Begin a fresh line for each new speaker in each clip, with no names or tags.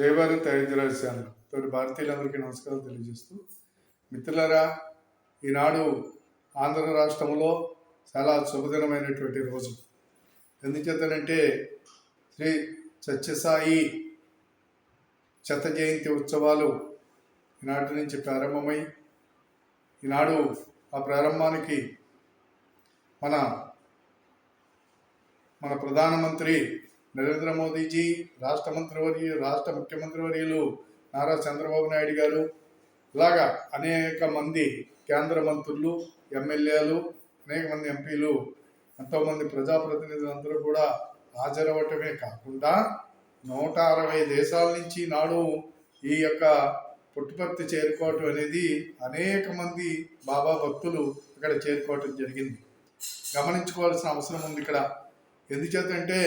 జయ Bharat ఐద్యరాజ్ channel తోటి భారతీయులందరికీ నమస్కారం తెలియజేస్తూ మిత్రులరా ఈనాడు ఆంధ్ర రాష్ట్రంలో చాలా శుభదినమైనటువంటి రోజు. ఎందుచేతనంటే శ్రీ సత్యసాయి శత జయంతి ఉత్సవాలు ఈనాటి నుంచి ప్రారంభమై ఈనాడు ఆ ప్రారంభానికి మన మన ప్రధానమంత్రి నరేంద్ర మోదీజీ రాష్ట్ర మంత్రివర్యులు రాష్ట్ర ముఖ్యమంత్రి వర్యులు నారా చంద్రబాబు నాయుడు గారు ఇలాగా అనేక మంది కేంద్ర మంత్రులు ఎమ్మెల్యేలు అనేక మంది ఎంపీలు ఎంతోమంది ప్రజాప్రతినిధులు అందరూ కూడా హాజరవ్వటమే కాకుండా నూట అరవై దేశాల నుంచి నాడు ఈ యొక్క పుట్టుపర్తి చేరుకోవటం అనేది అనేక మంది బాబా భక్తులు ఇక్కడ చేరుకోవటం జరిగింది. గమనించుకోవాల్సిన అవసరం ఉంది ఇక్కడ. ఎందుచేతంటే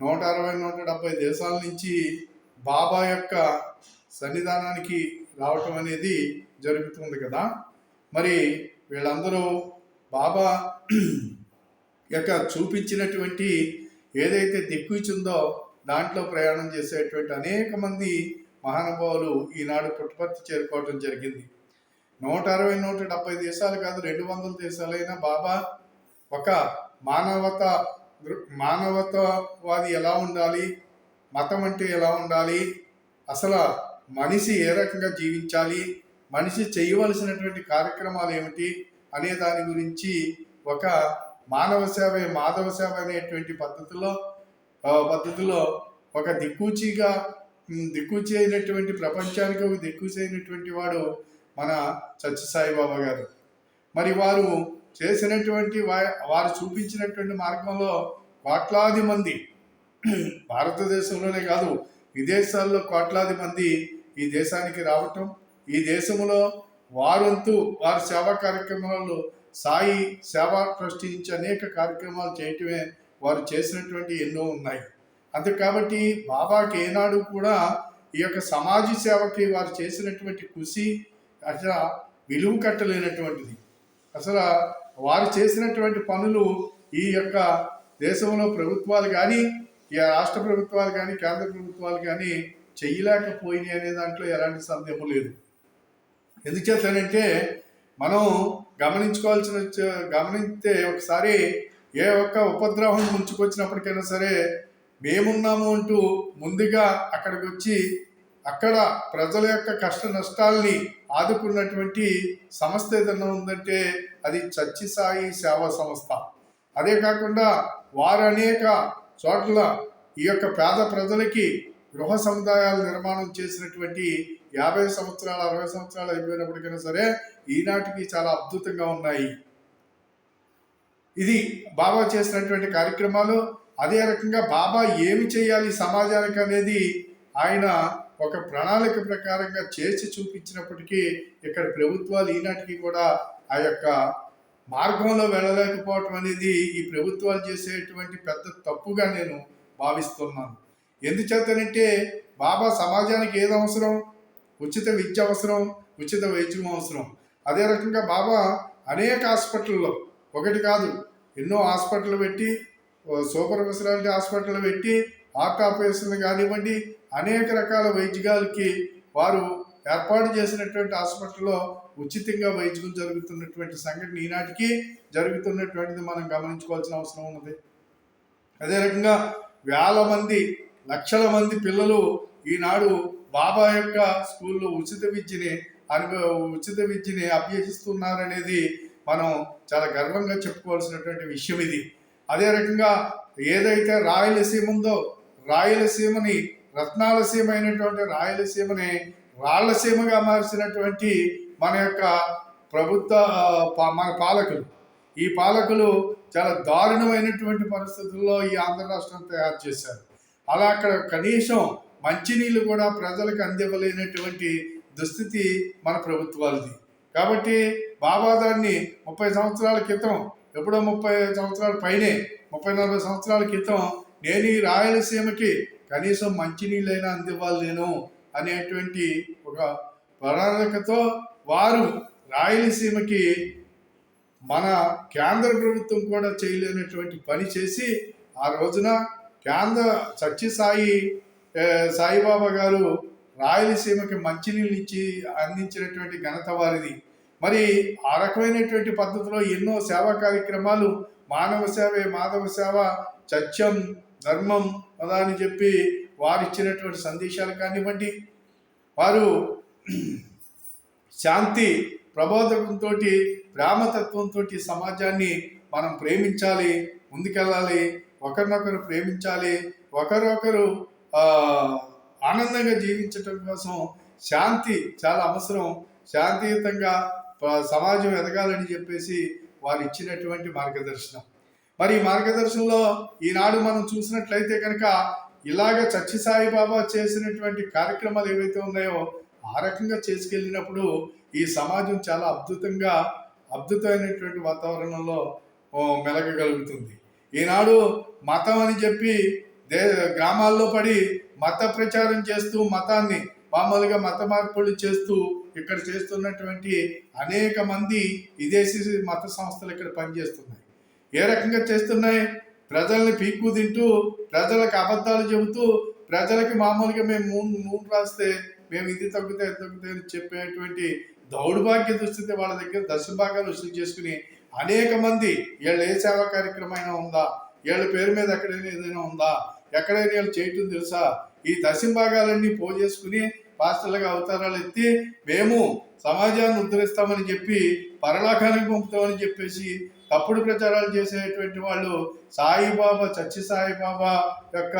నూట అరవై నూట డెబ్బై దేశాల నుంచి బాబా యొక్క సన్నిధానానికి రావటం అనేది జరుగుతుంది కదా. మరి వీళ్ళందరూ బాబా యొక్క చూపించినటువంటి ఏదైతే దిక్కుచుందో దాంట్లో ప్రయాణం చేసేటువంటి అనేక మంది మహానుభావులు ఈనాడు పుట్టుపర్తి చేరుకోవటం జరిగింది. నూట అరవై నూట డెబ్బై దేశాలు కాదు రెండు వందల దేశాలైన బాబా ఒక మానవత మానవతావాది ఎలా ఉండాలి? మతం అంటే ఎలా ఉండాలి? అసలు మనిషి ఏ రకంగా జీవించాలి? మనిషి చేయవలసినటువంటి కార్యక్రమాలు ఏమిటి? అనే దాని గురించి ఒక మానవ సేవ మాధవ సేవ అనేటువంటి పద్ధతిలో పద్ధతిలో ఒక దిక్కుచిగా దిక్కుచి అయినటువంటి ప్రపంచానికి ఒక దిక్కుచి అయినటువంటి వాడు మన సత్యసాయిబాబా గారు. మరి వారు చేసినటువంటి వారు చూపించినటువంటి మార్గంలో కోట్లాది మంది భారతదేశంలోనే కాదు విదేశాల్లో కోట్లాది మంది ఈ దేశానికి రావటం ఈ దేశంలో వారంతు వారి సేవా కార్యక్రమాలు సాయి సేవా ట్రస్ట్ నుంచి అనేక కార్యక్రమాలు చేయటమే వారు చేసినటువంటి ఎన్నో ఉన్నాయి. అంతే కాబట్టి బాబాకి ఏనాడు కూడా ఈ యొక్క సమాజ సేవకి వారు చేసినటువంటి కృషి అసలు విలువ కట్టలేనటువంటిది. అసలు వారు చేసినటువంటి పనులు ఈ యొక్క దేశంలో ప్రభుత్వాలు కానీ ఈ రాష్ట్ర ప్రభుత్వాలు కానీ కేంద్ర ప్రభుత్వాలు కానీ చెయ్యలేకపోయినాయి అనే దాంట్లో ఎలాంటి సందేహం లేదు. ఎందుచేతనంటే మనం గమనించుకోవాల్సిన గమనిస్తే ఒకసారి ఏ ఒక్క ఉపద్రవం ముంచుకొచ్చినప్పటికైనా సరే మేమున్నాము అంటూ ముందుగా అక్కడికి వచ్చి అక్కడ ప్రజల యొక్క కష్ట నష్టాల్ని ఆదుకున్నటువంటి సంస్థ ఏదైనా ఉందంటే అది చచ్చి సాయి సేవా సంస్థ. అదే కాకుండా వారు అనేక చోట్ల ఈ యొక్క పేద ప్రజలకి గృహ సముదాయాల నిర్మాణం చేసినటువంటి యాభై సంవత్సరాలు అరవై సంవత్సరాలు అయిపోయినప్పటికైనా సరే ఈనాటికి చాలా అద్భుతంగా ఉన్నాయి. ఇది బాబా చేసినటువంటి కార్యక్రమాలు. అదే రకంగా బాబా ఏమి చేయాలి సమాజానికి అనేది ఆయన ఒక ప్రణాళిక ప్రకారంగా చేసి చూపించినప్పటికీ ఇక్కడ ప్రభుత్వాలు ఈనాటికి కూడా ఆ యొక్క మార్గంలో వెళ్ళలేకపోవటం అనేది ఈ ప్రభుత్వాలు చేసేటువంటి పెద్ద తప్పుగా నేను భావిస్తున్నాను. ఎందుచేతనంటే బాబా సమాజానికి ఏది అవసరం? ఉచిత విద్య అవసరం ఉచిత వైద్యం అవసరం. అదే రకంగా బాబా అనేక హాస్పిటల్లో ఒకటి కాదు ఎన్నో హాస్పిటల్ పెట్టి సూపర్ ఫెసిలిటీ హాస్పిటల్ పెట్టి హార్ట్ ఆపరేషన్లు కానివ్వండి అనేక రకాల వైద్యాలకి వారు ఏర్పాటు చేసినటువంటి హాస్పిటల్లో ఉచితంగా వైద్యం జరుగుతున్నటువంటి సంఘటన ఈనాటికి జరుగుతున్నటువంటిది మనం గమనించుకోవాల్సిన అవసరం ఉన్నది. అదే రకంగా వేల మంది లక్షల మంది పిల్లలు ఈనాడు బాబా యొక్క స్కూల్లో ఉచిత విద్యని అనుభవ ఉచిత విద్యని అభ్యసిస్తున్నారనేది మనం చాలా గర్వంగా చెప్పుకోవాల్సినటువంటి విషయం ఇది. అదే రకంగా ఏదైతే రాయలసీమ ఉందో రాయలసీమని రత్నాలసీమ అయినటువంటి రాయలసీమని రాళ్ళసీమగా మార్చినటువంటి మన యొక్క ప్రభుత్వ పా- మన పాలకులు. ఈ పాలకులు చాలా దారుణమైనటువంటి పరిస్థితుల్లో ఈ ఆంధ్ర రాష్ట్రం తయారు చేశారు. అలా అక్కడ కనీసం మంచినీళ్ళు కూడా ప్రజలకు అందివ్వలేనటువంటి దుస్థితి మన ప్రభుత్వాలది. కాబట్టి బాబా దాన్ని ముప్పై సంవత్సరాల క్రితం ఎప్పుడో ముప్పై సంవత్సరాల పైనే ముప్పై నలభై సంవత్సరాల క్రితం నేను ఈ రాయలసీమకి కనీసం మంచినీళ్ళైనా అందివ్వాలి నేను అనేటువంటి ఒక ప్రణాళికతో వారు రాయలసీమకి మన కేంద్ర ప్రభుత్వం కూడా చేయలేనటువంటి పని చేసి ఆ రోజున కేంద్ర సత్యసాయి సాయిబాబా గారు రాయలసీమకి మంచినీళ్ళు ఇచ్చి అందించినటువంటి ఘనత వారిది. మరి ఆ రకమైనటువంటి పద్ధతిలో ఎన్నో సేవా కార్యక్రమాలు మానవ సేవే మాధవ సేవ సత్యం ధర్మం పదాన్ని చెప్పి వారు ఇచ్చినటువంటి సందేశాలు కానివ్వండి. వారు శాంతి ప్రబోధకంతో ప్రేమతత్వంతో సమాజాన్ని మనం ప్రేమించాలి ముందుకెళ్ళాలి ఒకరినొకరు ప్రేమించాలి ఒకరొకరు ఆనందంగా జీవించటం కోసం శాంతి చాలా అవసరం. శాంతియుతంగా సమాజం ఎదగాలని చెప్పేసి వారు ఇచ్చినటువంటి మార్గదర్శనం. మరి మార్గదర్శనంలో ఈనాడు మనం చూసినట్లయితే కనుక ఇలాగ చచ్చి సాయిబాబా చేసినటువంటి కార్యక్రమాలు ఏవైతే ఉన్నాయో ఆ రకంగా చేసుకెళ్ళినప్పుడు ఈ సమాజం చాలా అద్భుతంగా అద్భుతమైనటువంటి వాతావరణంలో మెలగగలుగుతుంది. ఈనాడు మతం అని చెప్పి దే గ్రామాల్లో పడి మత ప్రచారం చేస్తూ మతాన్ని మామూలుగా మత మార్పులు చేస్తూ ఇక్కడ చేస్తున్నటువంటి అనేక మంది విదేశీ మత సంస్థలు ఇక్కడ పనిచేస్తున్నాయి. ఏ రకంగా చేస్తున్నాయి? ప్రజల్ని పీక్కు తింటూ ప్రజలకు అబద్ధాలు చెబుతూ ప్రజలకి మామూలుగా మేము నూనె నూనె రాస్తే మేము ఇది తగ్గుతాయి తగ్గుతాయి అని చెప్పేటువంటి దౌర్భాగ్య దుస్థితి వాళ్ళ దగ్గర దశభాగాలు వసూలు చేసుకుని అనేక మంది వీళ్ళ ఏ సేవా కార్యక్రమం అయినా ఉందా? వీళ్ళ పేరు మీద ఎక్కడైనా ఏదైనా ఉందా? ఎక్కడైనా వీళ్ళు చేయటం తెలుసా? ఈ దశభాగాలన్నీ పోజేసుకుని పాస్టర్లుగా అవతారాలు ఎత్తి మేము సమాజాన్ని ఉద్ధరిస్తామని చెప్పి పరలోకానికి పంపుతామని చెప్పేసి తప్పుడు ప్రచారాలు చేసేటువంటి వాళ్ళు సాయిబాబా సత్య సాయిబాబా యొక్క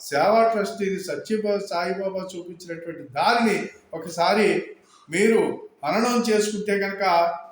సేవా ట్రస్టీని సత్య సాయిబాబా చూపించినటువంటి దారిని ఒకసారి మీరు మననం చేసుకుంటే కనుక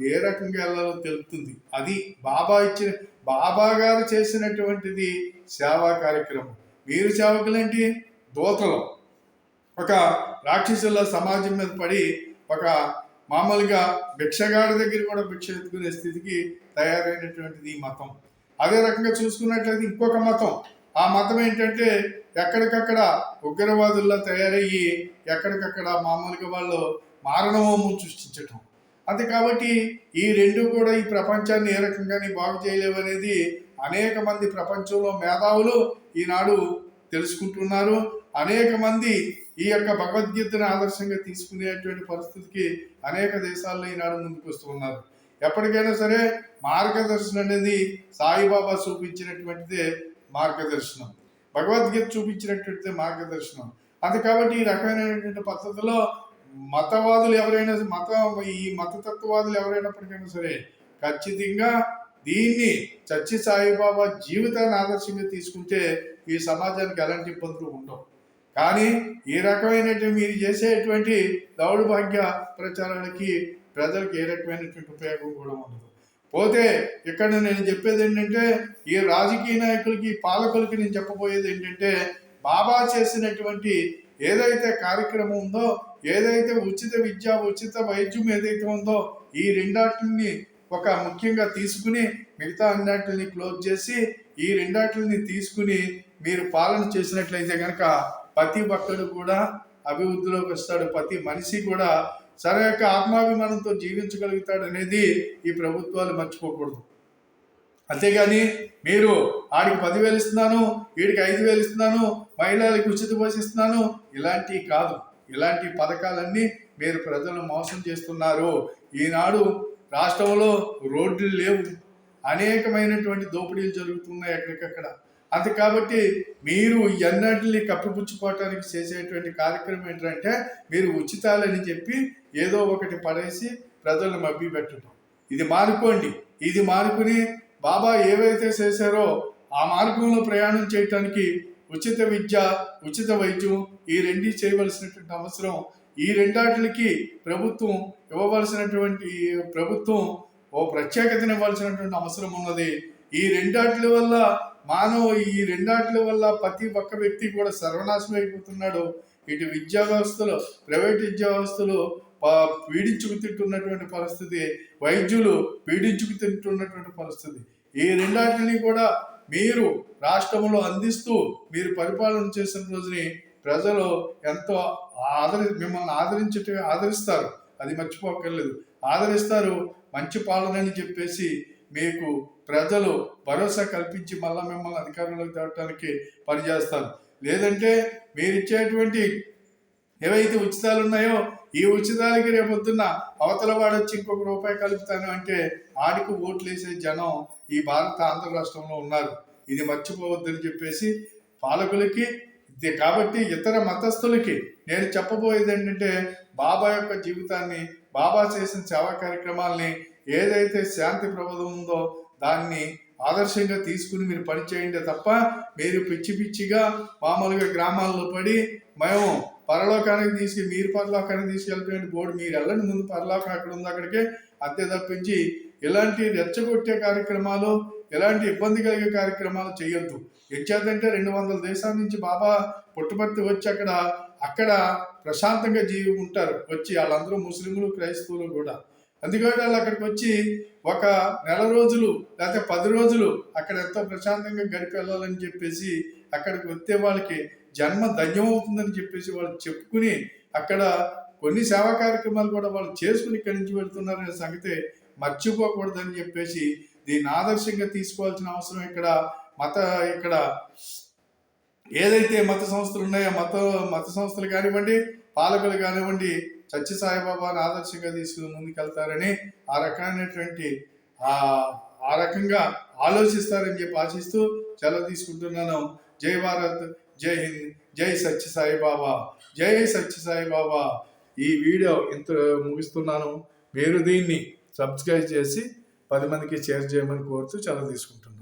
ఏ రకంగా వెళ్ళాలో తెలుస్తుంది. అది బాబా ఇచ్చిన బాబా గారు చేసినటువంటిది సేవా కార్యక్రమం. మీరు సేవకులేంటి? దోతలు. ఒక రాక్షసుల సమాజం మీద పడి ఒక మామూలుగా భిక్షగాడి దగ్గర కూడా భిక్ష ఎత్తుకునే స్థితికి తయారైనటువంటిది ఈ మతం. అదే రకంగా చూసుకున్నట్లయితే ఇంకొక మతం. ఆ మతం ఏంటంటే ఎక్కడికక్కడ ఉగ్రవాదుల్లో తయారయ్యి ఎక్కడికక్కడ మామూలుగా వాళ్ళు మారణహోమం సృష్టించటం. అంతే కాబట్టి ఈ రెండు కూడా ఈ ప్రపంచాన్ని ఏ రకంగానే బాగు చేయలేవనేది అనేక మంది ప్రపంచంలో మేధావులు ఈనాడు తెలుసుకుంటున్నారు. అనేక మంది ఈ యొక్క భగవద్గీతను ఆదర్శంగా తీసుకునేటువంటి పరిస్థితికి అనేక దేశాల్లో ఈనాడు ముందుకు వస్తున్నారు ఎప్పటికైనా సరే మార్గదర్శనం అనేది సాయిబాబా చూపించినటువంటిదే మార్గదర్శనం. భగవద్గీత చూపించినటువంటిదే మార్గదర్శనం. అది కాబట్టి ఈ రకమైనటువంటి పద్ధతిలో మతవాదులు ఎవరైనా మత ఈ మతతత్వవాదులు ఎవరైనప్పటికైనా సరే ఖచ్చితంగా దీన్ని చచ్చి సాయిబాబా జీవితాన్ని ఆదర్శంగా తీసుకుంటే ఈ సమాజానికి ఎలాంటి ఇబ్బందులు ఉండవు. కానీ ఈ రకమైనటువంటి మీరు చేసేటువంటి దౌర్భాగ్య ప్రచారాలకి ప్రజలకు ఏ రకమైనటువంటి ఉపయోగం కూడా ఉండదు. పోతే ఇక్కడ నేను చెప్పేది ఏంటంటే ఈ రాజకీయ నాయకులకి పాలకులకి నేను చెప్పబోయేది ఏంటంటే బాబా చేసినటువంటి ఏదైతే కార్యక్రమం ఉందో ఏదైతే ఉచిత విద్య ఉచిత వైద్యం ఏదైతే ఉందో ఈ రెండాటిని ఒక ముఖ్యంగా తీసుకుని మిగతా అన్నిటిని క్లోజ్ చేసి ఈ రెండాటిని తీసుకుని మీరు పాలన చేసినట్లయితే కనుక ప్రతి ఒక్కడు కూడా అభివృద్ధిలోకి వస్తాడు. ప్రతి మనిషి కూడా సరే యొక్క ఆత్మాభిమానంతో జీవించగలుగుతాడు అనేది ఈ ప్రభుత్వాలు మర్చిపోకూడదు. అంతేగాని మీరు ఆడికి పదివేలు ఇస్తున్నాను వీడికి ఐదు వేలు ఇస్తున్నాను మహిళలకు ఉచిత బస్సు ఇస్తున్నాను ఇలాంటివి కాదు. ఇలాంటి పథకాలన్నీ మీరు ప్రజలను మోసం చేస్తున్నారు. ఈనాడు రాష్ట్రంలో రోడ్లు లేవు. అనేకమైనటువంటి దోపిడీలు జరుగుతున్నాయి ఎక్కడికక్కడ అది కాబట్టి మీరు ఎన్నటిని కప్పిపుచ్చుకోవటానికి చేసేటువంటి కార్యక్రమం ఏంటంటే మీరు ఉచితాలని చెప్పి ఏదో ఒకటి పడేసి ప్రజలను మబ్బి పెట్టడం ఇది మానుకోండి. ఇది మానుకుని బాబా ఏవైతే చేశారో ఆ మార్గంలో ప్రయాణం చేయటానికి ఉచిత విద్య ఉచిత వైద్యం ఈ రెండు చేయవలసినటువంటి అవసరం. ఈ రెండాటికి ప్రభుత్వం ఇవ్వవలసినటువంటి ప్రభుత్వం ఓ ప్రత్యేకతను ఇవ్వాల్సినటువంటి అవసరం ఉన్నది. ఈ రెండాట్ల వల్ల మానవ ఈ రెండాట్ల వల్ల ప్రతి ఒక్క వ్యక్తి కూడా సర్వనాశనం అయిపోతున్నాడు. ఇటు విద్యా వ్యవస్థలో ప్రైవేట్ విద్యా వ్యవస్థలో ప- పీడించుకు తింటున్నటువంటి పరిస్థితి వైద్యులు పీడించుకు తింటున్నటువంటి పరిస్థితి. ఈ రెండాటిని కూడా మీరు రాష్ట్రంలో అందిస్తూ మీరు పరిపాలన చేసిన రోజుని ప్రజలు ఎంతో ఆదరి మిమ్మల్ని ఆదరించట ఆదరిస్తారు. అది మర్చిపోక్కర్లేదు. ఆదరిస్తారు మంచి పాలనని చెప్పేసి మీకు ప్రజలు భరోసా కల్పించి మళ్ళా మిమ్మల్ని అధికారంలోకి తేవటానికి పనిచేస్తారు లేదంటే మీరిచ్చేటువంటి ఏవైతే ఉచితాలు ఉన్నాయో ఈ ఉచితాలకి రేపొద్దున్న అవతల వాడొచ్చి వచ్చి ఇంకొక రూపాయి కలుపుతాను అంటే ఆడికి ఓట్లు వేసే జనం ఈ భారత ఆంధ్ర రాష్ట్రంలో ఉన్నారు. ఇది మర్చిపోవద్దని చెప్పేసి పాలకులకి ఇది కాబట్టి ఇతర మతస్థులకి నేను చెప్పబోయేది ఏంటంటే బాబా యొక్క జీవితాన్ని బాబా చేసిన సేవా కార్యక్రమాల్ని ఏదైతే శాంతి ప్రబోధం ఉందో దాన్ని ఆదర్శంగా తీసుకుని మీరు పనిచేయండి తప్ప మీరు పిచ్చి పిచ్చిగా మామూలుగా గ్రామాల్లో పడి మేము పరలోకానికి తీసుకు మీరు పరలోకానికి తీసుకెళ్ళిపోయిన బోర్డు మీరు వెళ్ళండి ముందు పరలోకం అక్కడ ఉంది అక్కడికే అంతే తప్పించి ఇలాంటి రెచ్చగొట్టే కార్యక్రమాలు ఎలాంటి ఇబ్బంది కలిగే కార్యక్రమాలు చేయొద్దు. ఎచ్చేదంటే రెండు వందల దేశాల నుంచి బాబా పుట్టుపర్తి వచ్చి అక్కడ అక్కడ ప్రశాంతంగా జీవి ఉంటారు. వచ్చి వాళ్ళందరూ ముస్లింలు క్రైస్తవులు కూడా. అందుకని వాళ్ళు అక్కడికి వచ్చి ఒక నెల రోజులు లేకపోతే పది రోజులు అక్కడ ఎంతో ప్రశాంతంగా గడిపి వెళ్ళాలని చెప్పేసి అక్కడికి వస్తే వాళ్ళకి జన్మ ధన్యమవుతుందని చెప్పేసి వాళ్ళు చెప్పుకుని అక్కడ కొన్ని సేవా కార్యక్రమాలు కూడా వాళ్ళు చేసుకుని ఇక్కడి నుంచి వెళ్తున్నారనే సంగతి మర్చిపోకూడదని చెప్పేసి దీన్ని ఆదర్శంగా తీసుకోవాల్సిన అవసరం ఇక్కడ మత ఇక్కడ ఏదైతే మత సంస్థలు ఉన్నాయో మత మత సంస్థలు కానివ్వండి పాలకులు కానివ్వండి సత్య సాయిబాబాను ఆదర్శంగా తీసుకుని ముందుకెళ్తారని ఆ రకమైనటువంటి ఆ ఆ రకంగా ఆలోచిస్తారని చెప్పి ఆశిస్తూ సెలవు తీసుకుంటున్నాను. జై భారత్ జై హింద్ జై సత్య సాయిబాబా జై సత్య సాయిబాబా. ఈ వీడియో ఇంత ముగిస్తున్నాను. మీరు దీన్ని సబ్స్క్రైబ్ చేసి పది మందికి షేర్ చేయమని కోరుతూ సెలవు తీసుకుంటున్నాను.